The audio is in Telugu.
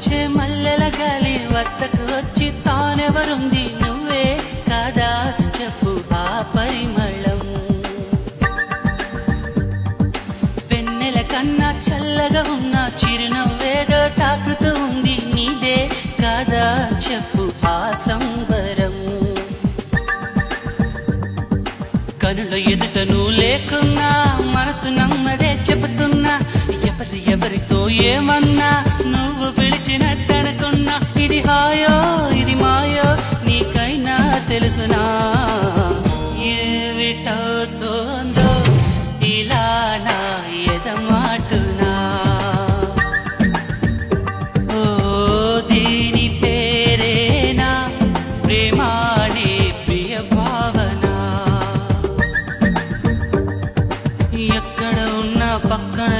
నుంచే మల్లెల గాలి వత్తకు వచ్చి తానెవరుంది నువ్వే కాదా చెప్పు ఆ పరిమళం. వెన్నెల కన్నా చల్లగా ఉన్న చిరునవ్వేదో తాకుతూ ఉంది నీదే కాదా చెప్పు ఆ సంబరం. కనుల ఎదుట నువ్వు లేకున్నా మనసు నమ్మదే చెబుతున్నా ఎవరి ఎవరితో ఏమన్నా తెలుసునా? ఏమిటవుతోందో ఇలా నా ఓ ప్రియ ఎక్కడ ఉన్న పక్కన